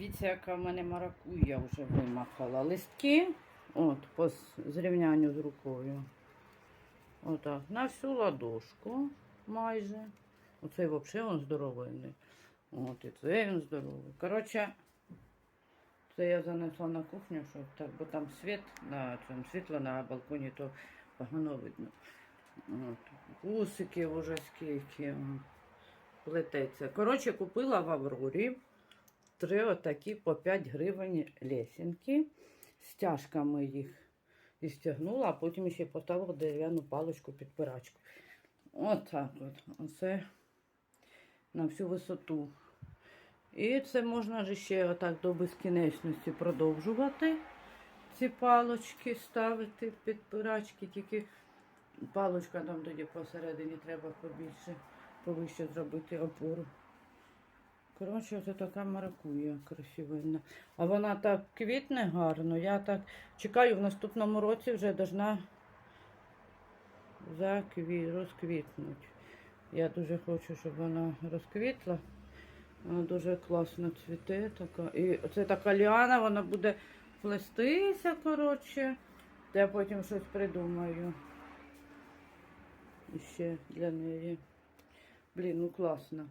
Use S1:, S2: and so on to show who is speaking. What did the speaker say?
S1: Дивіться, яка в мене маракуя вже вимахала. Листки, от, по зрівнянню з рукою. Отак, на всю ладошку майже. Оцей взагалі він здоровенний. От, і цей він здоровий. Коротше, це я занесла на кухню, щоб так, бо там світ на цьому світло на балконі, то погано видно. От. Усики вже скільки плететься. Коротше, купила в Аврорі три отакі по 5 гривень лесінки. Стяжками їх і стягнула, а потім ще поставила дерев'яну паличку підпирачку. Отак от. Оце на всю висоту. І це можна ж ще отак до безкінечності продовжувати. Ці палочки ставити підпирачки, тільки палочка там тоді посередині треба побільше, повище зробити опору. Коротше, це така маракуя красивенна. А вона так квітне гарно. Я так чекаю, в наступному році вже должна закві... розквітнути. Я дуже хочу, щоб вона розквітла. Вона дуже класно цвіте. Така. І це така ліана, вона буде плестися, коротше. Я потім щось придумаю. І ще для неї. Блін, ну класно.